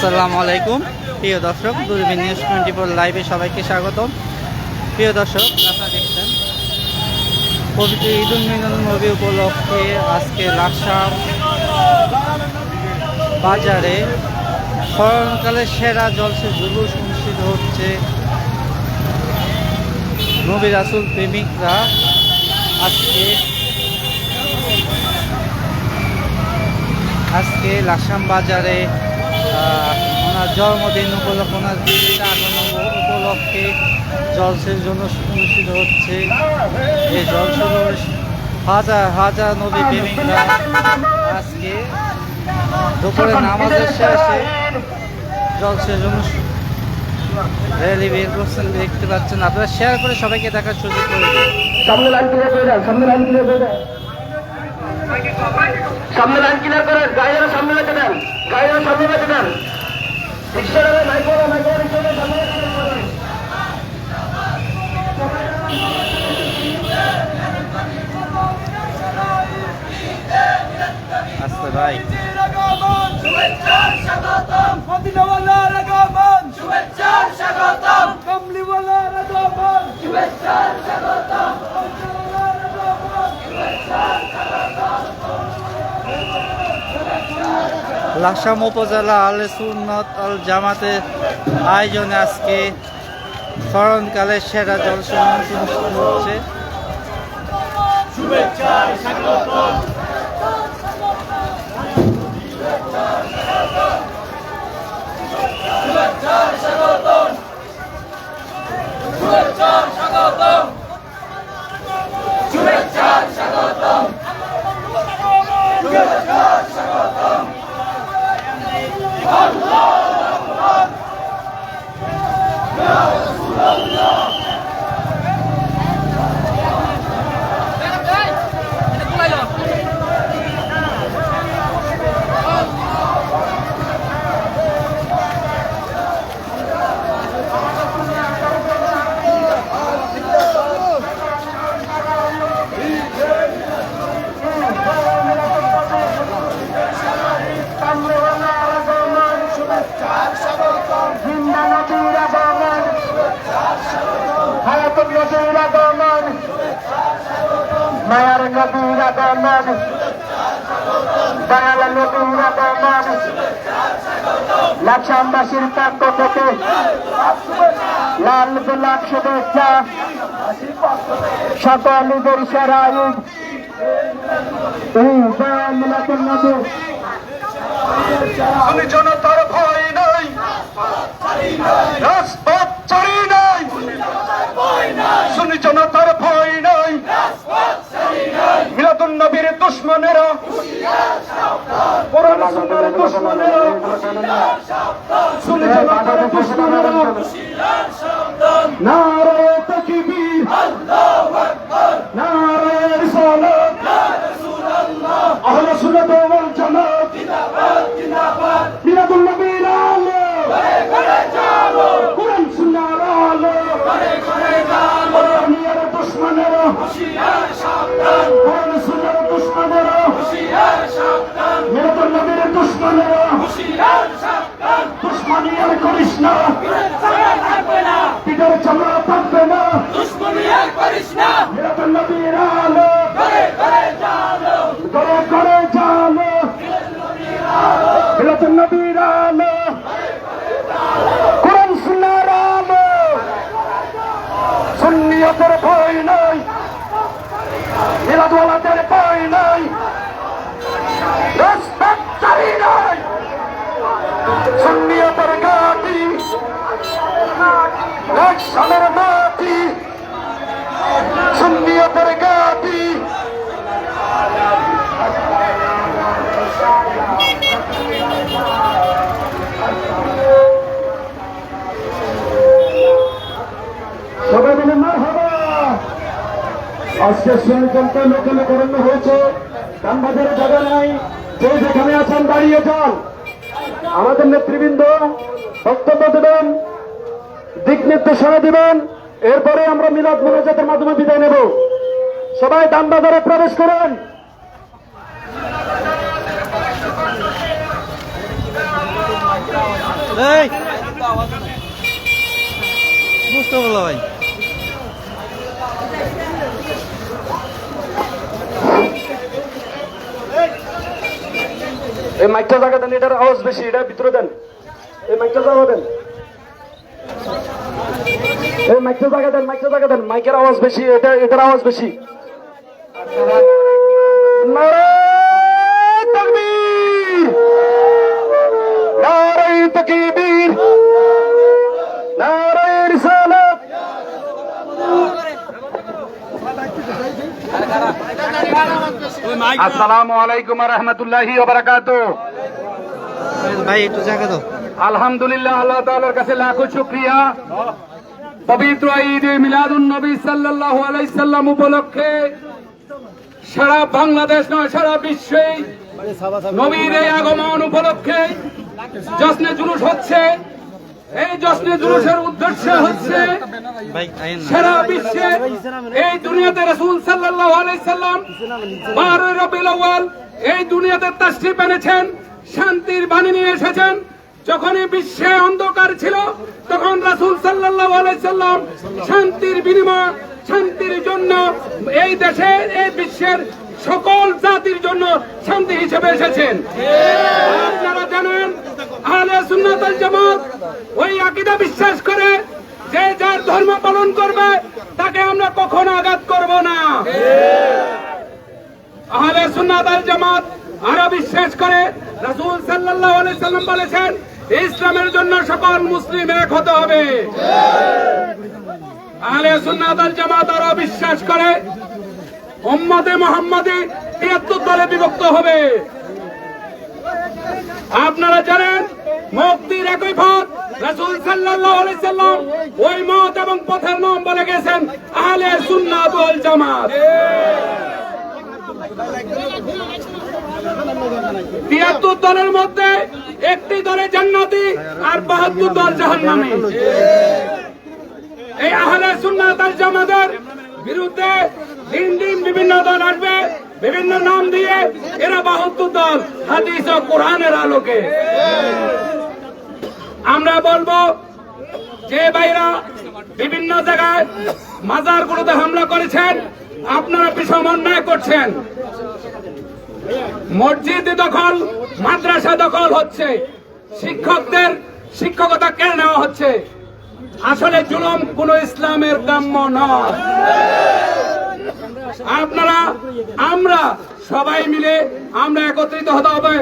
আসসালামু আলাইকুম। প্রিয় দর্শক, দূরবীন নিউজ টোয়েন্টি ফোর লাইভে সবাইকে স্বাগতম। প্রিয় দর্শক, আপনারা দেখছেন পবিত্র মিলন নবী উপলক্ষে আজকে লাকসাম বাজারে স্মরণকালের সেরা জলসে জুলুস অনুষ্ঠিত হচ্ছে। নবী রাসুল প্রেমিকরা আজকে আজকে লাকসাম বাজারে ওনার জন্মদিন উপলক্ষে ওনার উপলক্ষে জলসের জন্য অনুষ্ঠিত হচ্ছে। এই জলসের হাজার হাজার নবী প্রেমিকরা আজকে দুপুরে নামাজের শেষে জলসের জন্য র্যালি বের করছেন, দেখতে পাচ্ছেন। আপনারা শেয়ার করে সবাইকে দেখার সুযোগ করে দিন। সামনে লাইন সামনে লাইন সামনে লাইন ক্লিয়ার করে গাড়িরা সামনে রেখে দেন গাড়িরা সামনে রেখে দেন রিক্সারা নাই করে নাই করে রিক্সারা সামনে রেখে দেন আস্তে ভাই শুভেচ্ছার স্বাগতম মদিনাওয়ালার আগমন শুভেচ্ছার স্বাগতম কমলিওয়ালার আগমন শুভেচ্ছার স্বাগতম লাকসাম উপজেলা আলে সুন্নত আল জামাতের আয়োজনে আজকে স্মরণকালে সেরা জলসমান অনুষ্ঠিত হচ্ছে শুভেচ্ছার স্বাগতম শুভেচ্ছার স্বাগতম শুভেচ্ছার স্বাগতম শুভেচ্ছার স্বাগতম শুভেচ্ছার স্বাগতম কমলিওয়ালার লাকসামবাসীর পক্ষ থেকে লাল গোলাপ শুভেচ্ছা। সকল ঈদের সেরা ঈদ আমি জনতার ভয় নাই। রাজপথ ছাড়ি নাই। শুনি জনতার ভয়। মিলাদুন নবীর দুশ্মনেরা। কোরআন সুন্নাহর দুশ্মনেরা। শুনি জনতার দুশ্মনেরা। নারে তাকবীর। নারে রিসালাত। আহলে সুন্নাত ওয়াল জামাত। মিলাদুন নবীর আলো। কোরআন সুন্নাহর আলো। কোরআনিয়ার দুশ্মনেরা। কোরআন সুন্নাহর দুশ্মনেরা মিলাদুন নবীর দুশ্মনেরা দুশ্মনিয়ার করিস না। পিঠের চামড়া থাকবে না। মিলাদুন নবীর আলো। আমাদের নেতৃবৃন্দ, বক্তব্য দেবেন, দিক নির্দেশনা দিবেন। এরপরে আমরা মিলাদ মোনাজাতের মাধ্যমে বিদায় নেব। সবাই দানবাজারে প্রবেশ করেন। বুঝতে পারল ভাই। এই মাইকটা জায়গা দেন, এটার আওয়াজ বেশি, এটা ভিতরে দেন। এই মাইকটা জায়গা দেন। এই মাইকটা জায়গা দেন, মাইকটা জায়গা দেন। মাইকের আওয়াজ বেশি, এটা এটার আওয়াজ বেশি। নারায়ে আসসালামু আলাইকুম রহমতুল্লাহি ভাই একটু জায়গা দাও। আলহামদুলিল্লাহ আল্লাহ তাআলার কাছে লাখো শুকরিয়া। পবিত্র ঈদ মিলাদুন নবী সাল্লাল্লাহু আলাইহি সাল্লাম উপলক্ষে সারা বাংলাদেশ নয় সারা বিশ্বে নবীর এই আগমন উপলক্ষে জশ্নে জুলুস হচ্ছে। এই জশ্নে জুলুসের উদ্দেশ্য হচ্ছে সারা বিশ্বে এই দুনিয়াতে রসুল সাল্লাল্লাহু আলাইহি সাল্লাম বারোই আউয়াল এই দুনিয়াতে তাশরিফ এনেছেন শান্তির বাণী নিয়ে এসেছেন। যখন এই বিশ্বে অন্ধকার ছিল তখন রাসূল সাল্লাল্লাহু আলাইহি সাল্লাম শান্তির বিনিময় শান্তির জন্য এই দেশে এই বিশ্বের সকল জাতির জন্য শান্তি হিসেবে এসেছেন। আপনারা জানেন আহলে সুন্নাত ওয়াল জামাত ওই বিশ্বাস করে যে যার ধর্ম পালন করবে, তাকে আমরা কখনো আঘাত করব না। আহলে সুন্নাত আল জামাত আরও বিশ্বাস করে, রাসূল সাল্লাল্লাহু আলাইহি সাল্লাম বলেছেন, ইসলামের জন্য সকল মুসলিম এক হতে হবে। আহলে সুন্নাত আল জামাত আরও বিশ্বাস করে, উম্মতে মুহাম্মাদি 73 দলে বিভক্ত হবে। আপনারা জানেন, মুক্তির একই পথ রাসূল সাল্লাল্লাহু আলাইহি সাল্লাম ওই মত এবং পথের নাম বলে গেছেন, আহলে সুন্নাত ওয়াল জামাত। তিয়াত্তর দলের মধ্যে একটি দলে জান্নাতি আর বাহাত্তর দল জাহান্নামী। এই আহলে সুন্নাত আল জামাতের বিরুদ্ধে দিন দিন বিভিন্ন দল আসবে। বিভিন্ন নাম দিয়ে এরা বাহাত্তর দল হাদিস ও কোরআনের আলোকে। আমরা বলব যে ভাইরা বিভিন্ন জায়গায় মাজারগুলোতে হামলা করেছেন, আপনারা অন্যায় করছেন। মসজিদ দখল, মাদ্রাসা দখল হচ্ছে। শিক্ষকদের শিক্ষকতা কেড়ে নেওয়া হচ্ছে। আসলে জুলুম কোন ইসলামের কাম্য নয়। আপনারা, আমরা সবাই মিলে আমরা একত্রিত হতে হবে।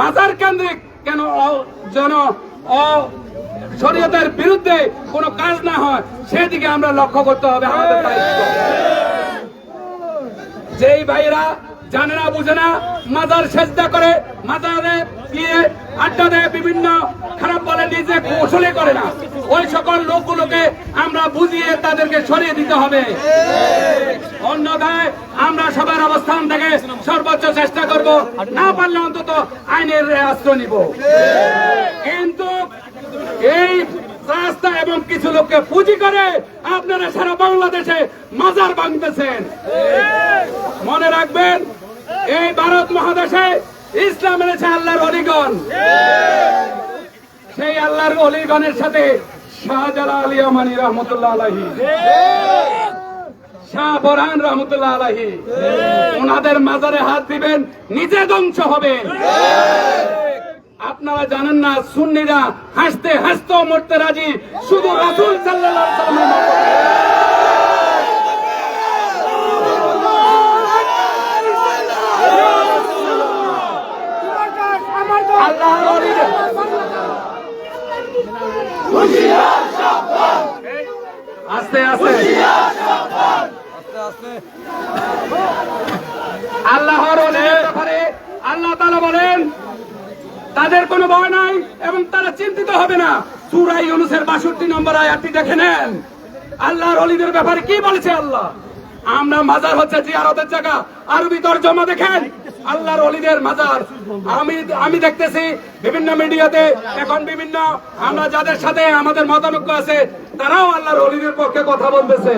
মাজার কেন্দ্রে কেন যেন শরীয়তের বিরুদ্ধে কোনো কাজ না হয়, সেদিকে আমরা লক্ষ্য করতে হবে আমাদের যেই ভাইরা জানে না, বুঝে না, মাজার সেজদা করে, মাজারে গিয়ে আড্ডা দেয় বিভিন্ন খারাপ বলে, নিজে কৌশলে করে না। ওই সকল লোকগুলোকে আমরা বুঝিয়ে তাদেরকে সরিয়ে দিতে হবে। অন্যথায় আমরা সবার অবস্থান থেকে সর্বোচ্চ চেষ্টা করব, না পারলে অন্তত আইনের আশ্রয় নিব। কিন্তু এই রাস্তা এবং কিছু লোককে পুঁজি করে আপনারা সারা বাংলাদেশে মাজার ভাঙতেছেন মনে রাখবেন এই ভারত মহাদেশে ইসলাম এনেছে আল্লাহর অলিগণ। সেই আল্লাহর অলিগণের সাথে শাহজালাল ইয়ামানি রহমতুল্লাহ আলাহি শাহ বোরহান রহমতুল্লাহ আলাহি ওনাদের মাজারে হাত দিবেন, নিজে ধ্বংস হবে। আপনারা জানেন না, সুন্নিরা হাসতে হাসতেও মরতে রাজি। শুধু রাসুল সাল্লাল্লাহু আলাইহি সাল্লামের মহব্বতে। আল্লাহর অলিদের আস্তে আস্তে। আল্লাহর আল্লাহ তাআলা বলেন, তাদের কোনো ভয় নাই এবং তারা চিন্তিত হবে না। সুরাই ইউনুসের বাষট্টি নম্বর আয়াতটি দেখে নেন। আল্লাহর অলিদের ব্যাপারে কি বলেছে আল্লাহ? আমরা মাজার হচ্ছে জিয়ারতের জায়গা। আরবি তর্জমা দেখেন। আল্লাহর অলিদের মাজার। আমি আমি দেখতেছি বিভিন্ন মিডিয়াতে, এখন বিভিন্ন আমরা যাদের সাথে আমাদের মতানৈক্য আছে, তারাও আল্লাহর অলিদের পক্ষে কথা বলতেছে।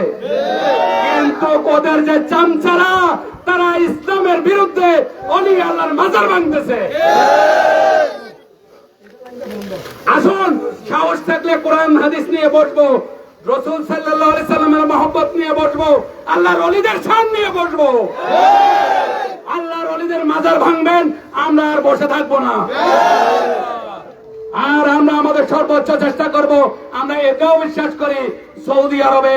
কিন্তু ওদের যে চামচারা, তারা ইসলামের বিরুদ্ধে অলি আল্লাহর মাজার ভাঙতেছে। আসুন, সাহস থাকলে কোরআন, হাদিস নিয়ে বসবো। রসুল সাল্লাহ সাল্লামের মহব্বত নিয়ে বসবো, আল্লাহর অলিদের শান নিয়ে বসবো। আল্লাহর অলিদের মাজার ভাঙবেন, আমরা আর বসে থাকব না। আর আমরা আমাদের সর্বোচ্চ চেষ্টা করব, আমরা এটাও বিশ্বাস করি সৌদি আরবে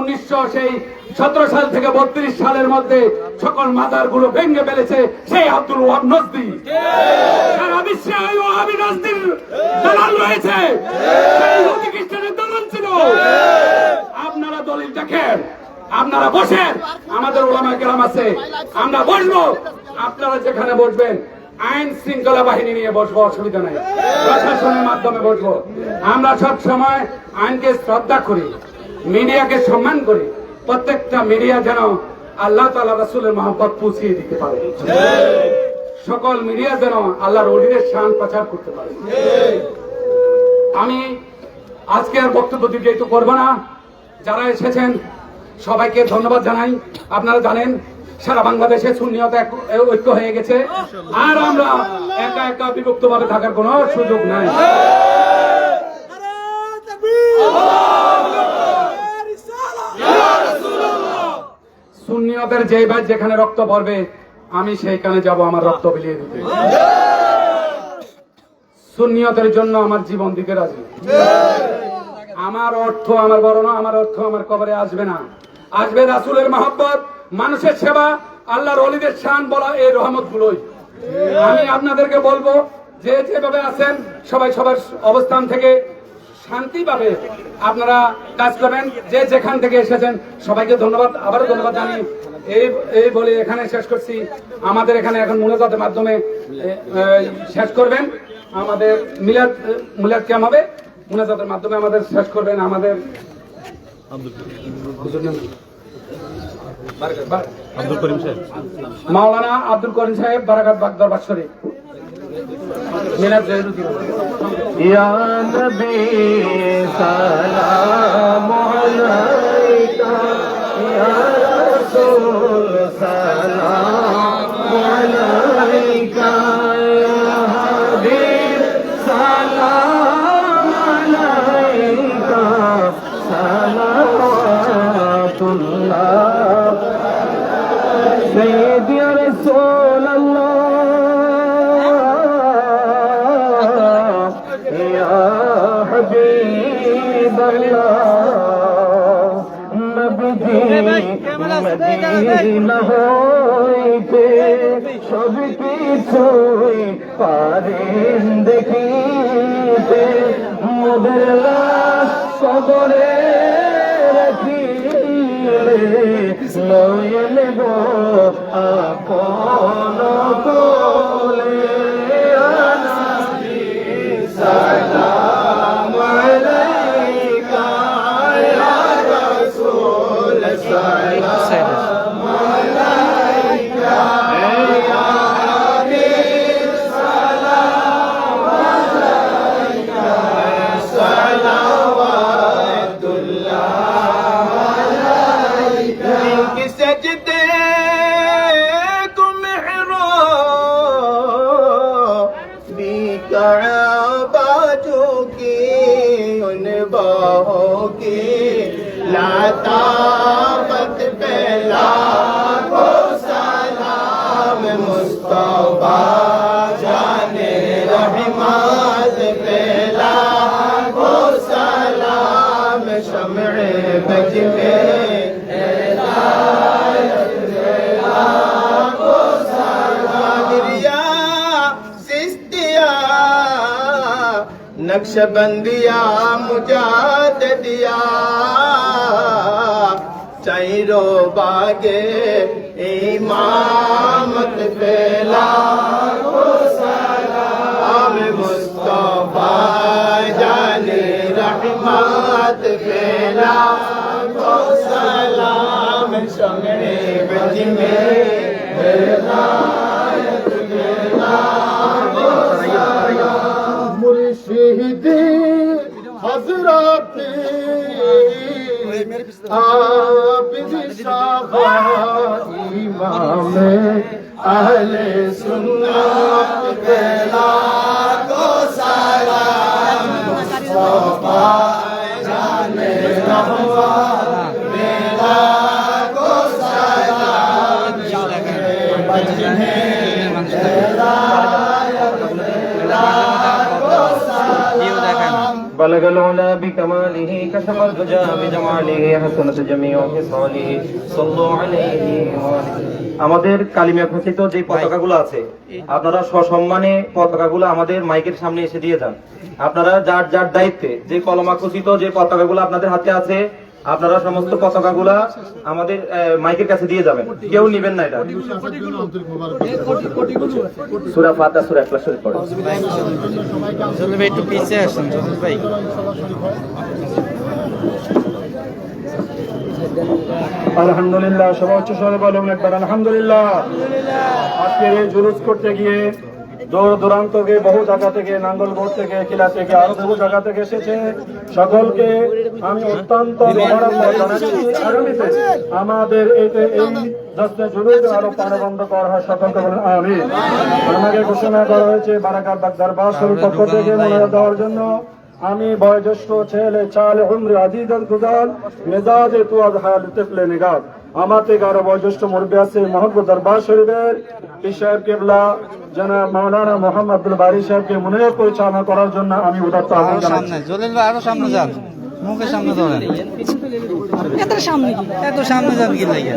উনিশশো সেই সতেরো সাল থেকে বত্রিশ সালের মধ্যে সকল মাজারগুলো ভেঙে ফেলেছে সেই আব্দুল ওয়াব নজদি। সারা বিশ্বে ওই ওয়াহাবি নজদির দালাল রয়েছে। আপনারা দলিল দেখেন আপনারা বসেন আমাদের ওলামা গ্রাম আছে আমরা বসবো। আপনারা যেখানে বসবেন আইন শৃঙ্খলা বাহিনী নিয়ে বসবো অসুবিধা নাই। প্রশাসনের মাধ্যমে বসবো। আমরা সব সময় আইনকে শ্রদ্ধা করি মিডিয়াকে সম্মান করি। প্রত্যেকটা মিডিয়া যেন আল্লাহ তালা রাসুলের মহব্বত পৌঁছিয়ে দিতে পারে। সকল মিডিয়া যেন আল্লাহর অলিদের শান প্রচার করতে পারে। আমি আজকে আর বক্তব্য একটু করব না। যারা এসেছেন, সবাইকে ধন্যবাদ জানাই। আপনারা জানেন, সারা বাংলাদেশে শূন্যত ঐক্য হয়ে গেছে। আর আমরা একা একা বিভক্ত ভাবে থাকার কোনো সুযোগ নাই। সুন্নিয়তের যে ভাই যেখানে রক্ত পড়বে, আমি সেইখানে যাব আমার রক্ত বিলিয়ে দিতে। সুন্নিয়তের জন্য আমার জীবন দিতে রাজি। আমার অর্থ আমার না আমার অর্থ আমার কবরে আসবে না। আসবে রাসুলের মহব্বত, মানুষের সেবা, আল্লাহর অলিদের শান বলা এই রহমত গুলোই আমি আপনাদেরকে বলব, যে যেভাবে আছেন, সবাই সবার অবস্থান থেকে শান্তি পাবে। আপনারা কাজ করবেন, যে যেখান থেকে এসেছেন, সবাইকে ধন্যবাদ, আবারও ধন্যবাদ জানি এই এই বলে এখানে শেষ করছি। আমাদের এখানে এখন মূলতাদের মাধ্যমে শেষ করবেন। আমাদের মিলাদ মিলাদ কেমন হবে। মুনাজাতের মাধ্যমে আমাদের শেষ করবেন আমাদের? মাওলানা আব্দুল করিম সাহেব বারাকাত বাগদর বাৎসরী মিলাদ জয়রুদ্দি নবী সালাম আলাইকা ইয়া سيدي يا رسول الله يا حبيب الله নবীজি মদিনা হইতে সব কিছুই পারেন দেখিতে মোদের লাশ কবরে নয়ন গো আপন عطاوت پہ لاکھو سلام مصطفیٰ جان رحمت پہ لاکھو سلام شمع بج نقش بندیا مجاد دیا চাইর বাগে ইমামত ফেলা। সালাম মুস্তফা জানে রহমত ফেলা। সালাম সঙ্গে বজ মে মুর্শিদি হজরত آپ اہل سنت بلغ العلا بكماله كشف الدجى بجماله حسنت جميع خصاله صلوا عليه وآله আমাদের কালিমা খচিত যে পতাকাগুলো আছে আপনারা সসম্মানে পতাকাগুলো আমাদের মাইকের সামনে এসে দিয়ে যান আপনারা যার যার দায়িত্বে যে কলমা খচিত যে পতাকাগুলো আপনাদের হাতে আছে আপনারা সমস্ত পতাকাগুলা আমাদের মাইকের কাছে দিয়ে যাবেন। কেউ নিবেন না এটা। সুরা ফাতা সুরা একলা শরীফ পড়ো। ভাই একটু পিছিয়ে আসেন ভাই। আলহামদুলিল্লাহ সবাই উচ্চ স্বরে বলুন একবার আলহামদুলিল্লাহ। আজকে এই জুলুস করতে গিয়ে দূর দূরান্ত থেকে, বহু জায়গা থেকে, নাঙ্গলবোর্ড থেকে কিলা থেকে, আরও বহু জায়গা থেকে এসেছে। সকলকে আমি অত্যন্ত আমাদের যে এই জুলুস আরও করা হয় আমি ঘোষণা করা হয়েছে জন্য। আমি বয়োজ্যেষ্ঠ ছেলে চাল উমরে কুদাল মেজাজে তু আজ তেফলে নিগাদ। আমার থেকে আরও বয়োজ্যেষ্ঠ মুরব্বী আছে মহম্মদ দরবার শরীফের সাহেব কেবলা জনাব মাওলানা মোহাম্মদ আব্দুল বারি সাহেবকে মনে পরিচালনা করার জন্য আমি উদাত্ত আহ্বান আরও জানাচ্ছি আরও সামনে যান। মুখের সামনে ধরেন। এত সামনে এত সামনে যান কি লাগে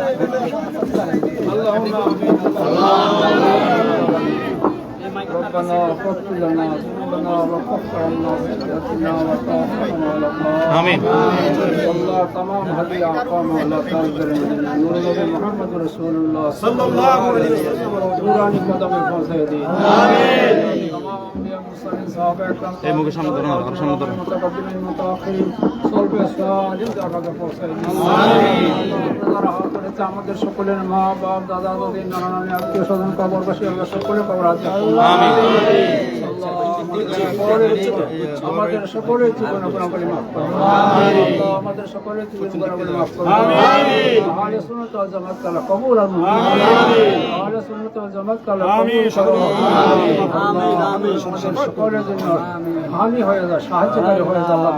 ربنا اغفر لنا ذنوبنا وكفر عنا سيئاتنا وتوفنا على الله تمام هدي اقام الله تعالى نور محمد رسول الله صلى الله عليه وسلم. نورانی قدم پہنچے دی. آمین. এই মুখে সামনে ধরো আর সামনে ধরো। আমাদের সকলের মা বাপ দাদা দাদি নানা নানি আত্মীয় স্বজন কবরবাসী আমরা সকলে কবর আছে আমাদের সকলের জীবন গুণাবলী মাফ করুন আমাদের সকলের জীবন গুণাবলী মাফ করুন আহলে সুন্নাত ওয়াল জামাত কালা কবুল আর আহলে সুন্নাত ওয়াল জামাত কালা কবুল করুন আল্লাহ, সকলের জন্য হানি হয়ে যায় সাহায্যকারী হয়ে আল্লাহ।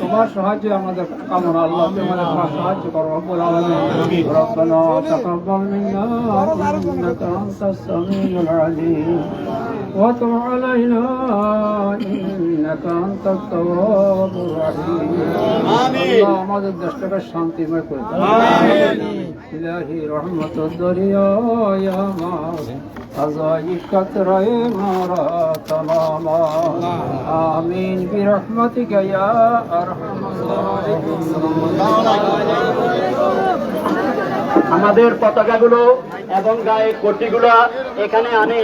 তোমার সাহায্য আমাদের কামনা আল্লাহ তোমার সাহায্য করো রব্বুল আলামিন। রব্বানা তাকাব্বাল মিন্না ইন্নাকা আনতাস সামিউল আলিম। ওয়া তুব আলাইনা ইন্নাকা আনতাত তাওয়াবুর রহিম। আল্লাহ আমাদের দেশটাকে শান্তিময় করে দাও। ইলাহি রহমতুদ দরিয়া ইয়া আজাই কতরায়ে মারা তমামা আমিন বিরহমতিকা ইয়া আরহামার আমাদের পতাকাগুলো এবং গায়ে কোটিগুলো এখানে আনে।